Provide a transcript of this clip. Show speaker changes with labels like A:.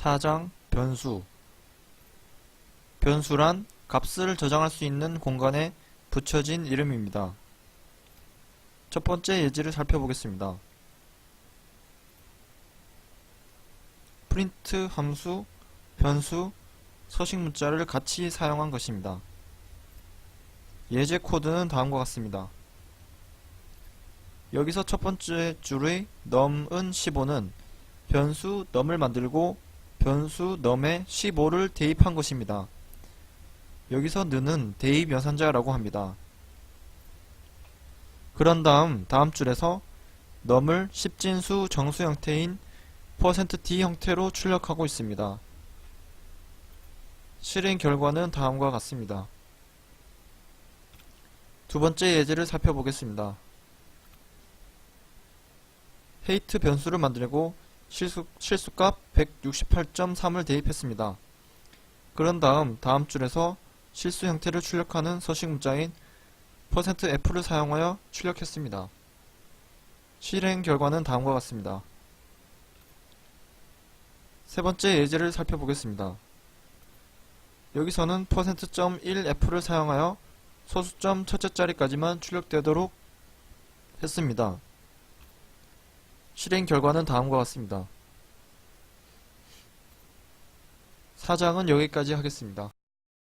A: 4장 변수 변수란 값을 저장할 수 있는 공간에 붙여진 이름입니다. 첫 번째 예제를 살펴보겠습니다. 프린트 함수, 변수, 서식 문자를 같이 사용한 것입니다. 예제 코드는 다음과 같습니다. 여기서 첫 번째 줄의 num은 15는 변수 num을 만들고 변수 num에 15를 대입한 것입니다. 여기서 는은 대입 연산자라고 합니다. 그런 다음 다음 줄에서 num을 10진수 정수 형태인 %d 형태로 출력하고 있습니다. 실행 결과는 다음과 같습니다. 두 번째 예제를 살펴보겠습니다. 헤이트 변수를 만들고 실수, 실수값 168.3을 대입했습니다. 그런 다음 다음 줄에서 실수 형태를 출력하는 서식 문자인 %f를 사용하여 출력했습니다. 실행 결과는 다음과 같습니다. 세 번째 예제를 살펴보겠습니다. 여기서는 %.1f를 사용하여 소수점 첫째 자리까지만 출력되도록 했습니다. 실행 결과는 다음과 같습니다. 사장은 여기까지 하겠습니다.